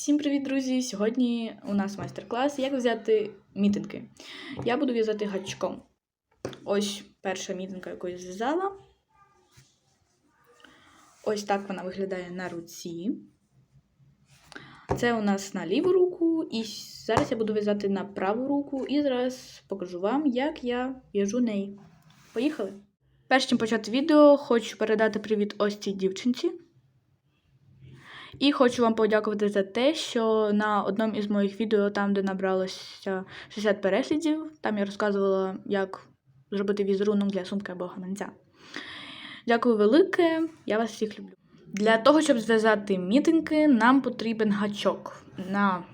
Всім привіт, друзі! Сьогодні у нас майстер-клас, як взяти мітинги. Я буду в'язати гачком. Ось перша мітинка, яку я зв'язала. Ось так вона виглядає на руці. Це у нас на ліву руку, і зараз я буду в'язати на праву руку, і зараз покажу вам, як я в'яжу неї. Поїхали! Перш чим почати відео, хочу передати привіт ось цій дівчинці. І хочу вам подякувати за те, що на одному із моїх відео, там, де набралося 60 переглядів, там я розказувала, як зробити візерунок для сумки або гаманця. Дякую велике, я вас всіх люблю. Для того, щоб зв'язати мітинги, нам потрібен гачок на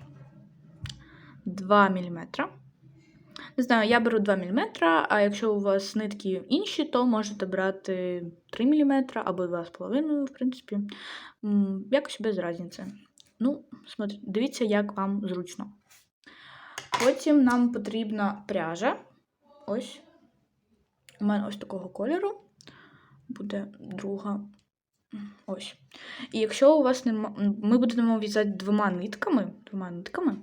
2 мм. Не знаю, я беру 2 мм, а якщо у вас нитки інші, то можете брати 3 мм або 2,5 в принципі. Якось без різниці. Ну, смотри, дивіться, як вам зручно. Потім нам потрібна пряжа. Ось. У мене ось такого кольору. Буде друга. Ось. І якщо у вас нема, ми будемо в'язати двома нитками, двома нитками.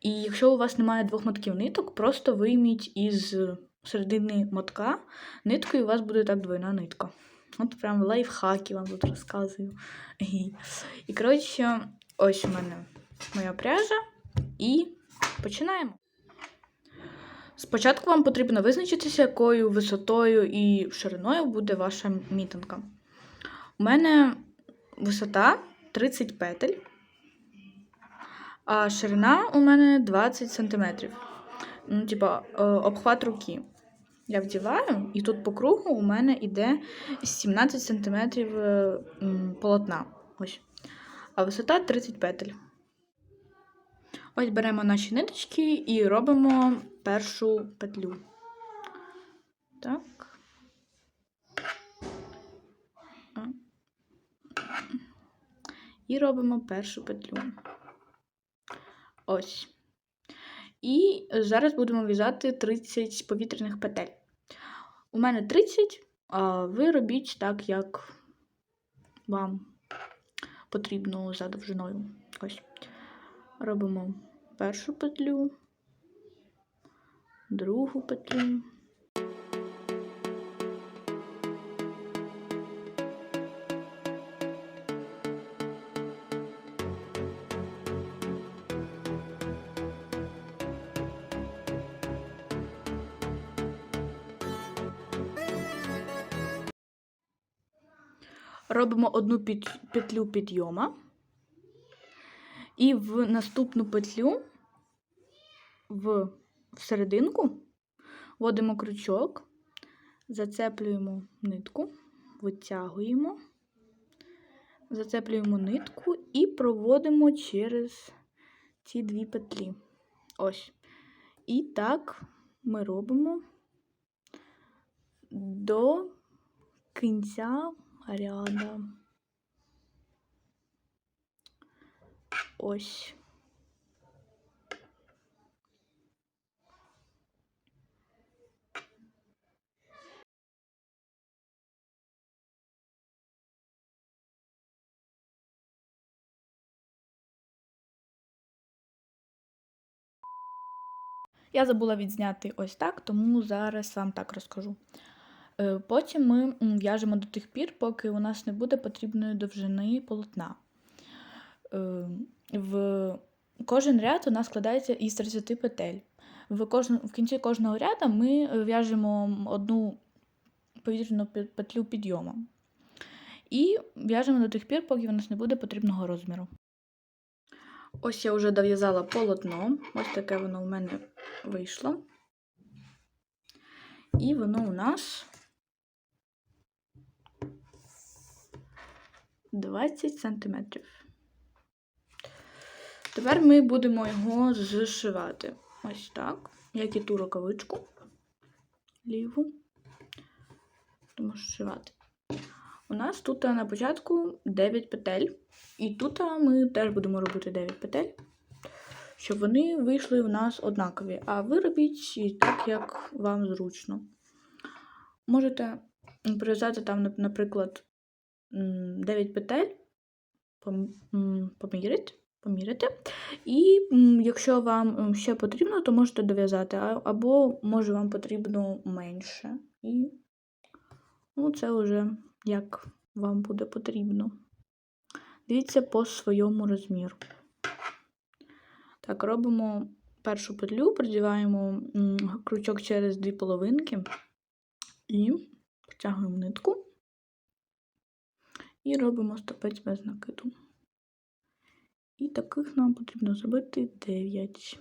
І якщо у вас немає двох мотків ниток, просто вийміть із середини мотка нитку, і у вас буде так двойна нитка. От прям лайфхаки вам тут розказую. І, коротше, ось у мене моя пряжа. І починаємо. Спочатку вам потрібно визначитися, якою висотою і шириною буде ваша мітинка. У мене висота 30 петель, а ширина у мене 20 см. Ну, типа, е, обхват руки. Я вдіваю, і тут по кругу у мене йде 17 см полотна. Ось. А висота 30 петель. Ось беремо наші ниточки і робимо першу петлю. Так. І робимо першу петлю. Ось. І зараз будемо в'язати 30 повітряних петель. У мене 30, а ви робіть так, як вам потрібно за довжиною. Ось. Робимо першу петлю, другу петлю. Робимо одну пет- петлю підйома. І в наступну петлю в, в серединку вводимо крючок, зацеплюємо нитку, витягуємо, зацеплюємо нитку і проводимо через ці дві петлі. Ось. І так ми робимо до кінця ряда. Ось. Я забула відзняти ось так, тому зараз вам так розкажу. Е, Потім ми в'яжемо до тих пір, поки у нас не буде потрібної довжини полотна. Е, В кожен ряд у нас складається із 30 петель. В, кожн... в кінці кожного ряду ми е, в'яжемо одну повітряну петлю підйому. І в'яжемо до тих пір, поки у нас не буде потрібного розміру. Ось я вже дов'язала полотно. Ось таке воно у мене вийшло. І воно у нас 20 сантиметрів. Тепер ми будемо його зшивати. Ось так. Як і ту рукавичку ліву. Будемо зшивати. У нас тут на початку 9 петель. І тут ми теж будемо робити 9 петель, щоб вони вийшли в нас однакові. А ви робіть так, як вам зручно. Можете прив'язати там, наприклад, 9 петель, поміряти поміряти. І якщо вам ще потрібно, то можете дов'язати, або може вам потрібно менше. І ну, це вже як вам буде потрібно. Дивіться по своєму розміру. Так, робимо першу петлю, продіваємо крючок через дві половинки і протягуємо нитку. І робимо стопець без накиду. І таких нам потрібно зробити 9.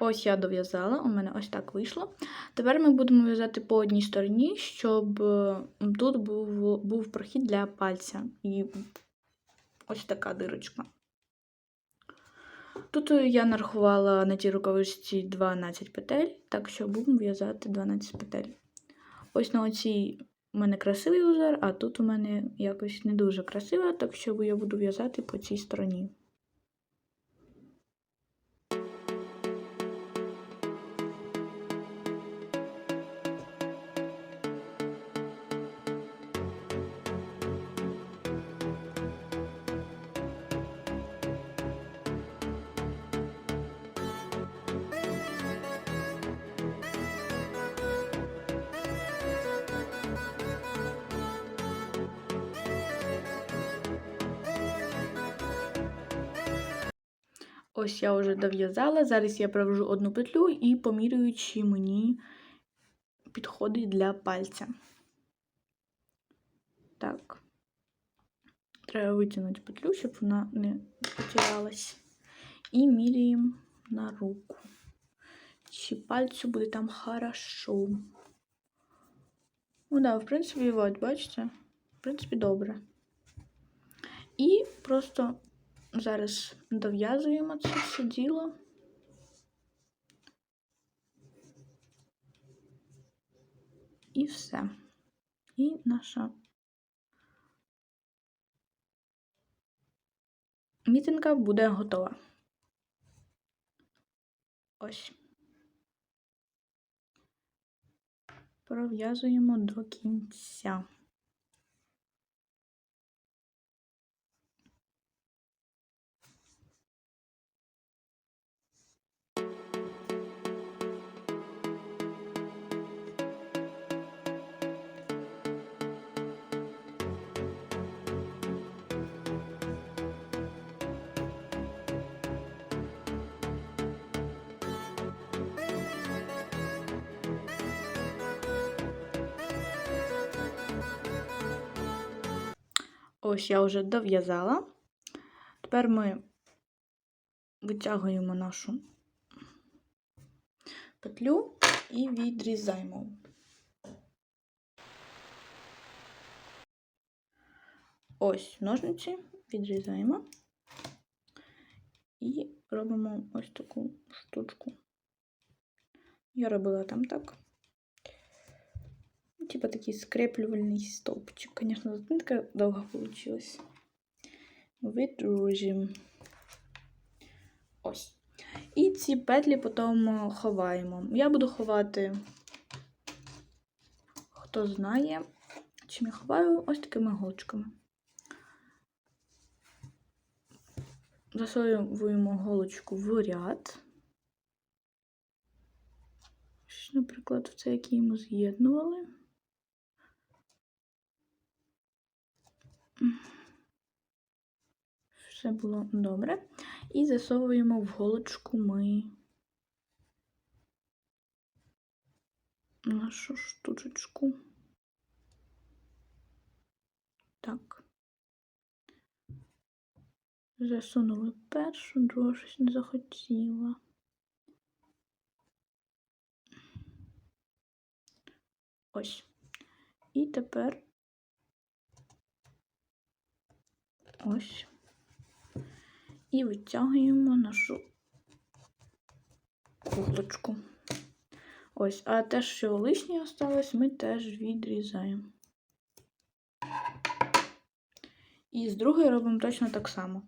Ось я дов'язала, у мене ось так вийшло. Тепер ми будемо в'язати по одній стороні, щоб тут був, був прохід для пальця. І ось така дирочка. Тут я нарахувала на тій рукавичці 12 петель, так що будемо в'язати 12 петель. Ось на оцій у мене красивий узор, а тут у мене якось не дуже красиво, так що я буду в'язати по цій стороні. Ось я вже дов'язала. Зараз я провожу одну петлю і помірюю, чи мені підходить для пальця. Так. Треба витягнути петлю, щоб вона не потерялась. І міряємо на руку. Чи пальцю буде там хорошо. Ну да, в принципі, от, бачите? В принципі, добре. І просто Зараз дов'язуємо це все діло. І все. І наша мітинка буде готова. Ось. Пров'язуємо до кінця. Ось я вже дов'язала. Тепер ми витягуємо нашу петлю і відрізаємо. Ось ножниці, відрізаємо і робимо ось таку штучку. Я робила там так. Типа такий скреплювальний стовпчик. Конечно, така довга получилась. Видружимо. Ось. І ці петлі потім ховаємо. Я буду ховати, хто знає, чим я ховаю ось такими голочками. Засовуємо голочку в ряд. Наприклад, в це, який ми з'єднували. Все було добре. І засовуємо в голочку ми нашу штучечку. Так. Засунули першу, другу щось не захотіла. Ось. І тепер Ось. І витягуємо нашу куклочку. Ось, а те, що лишнє осталось, ми теж відрізаємо. І з другої робимо точно так само.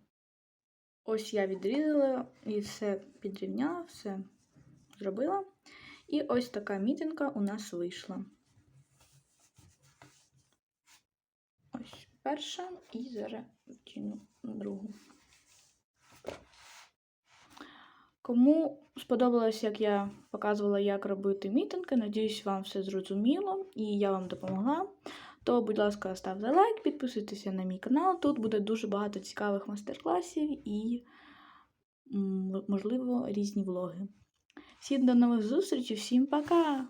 Ось я відрізала і все підрівняла, все зробила. І ось така мітинка у нас вийшла. Ось перша і зараз втіну другу. Кому сподобалось, як я показувала, як робити мітинги, надіюсь, вам все зрозуміло і я вам допомогла. То, будь ласка, ставте лайк, підписуйтеся на мій канал. Тут буде дуже багато цікавих майстер-класів і, можливо, різні влоги. Всім до нових зустрічей, всім пока!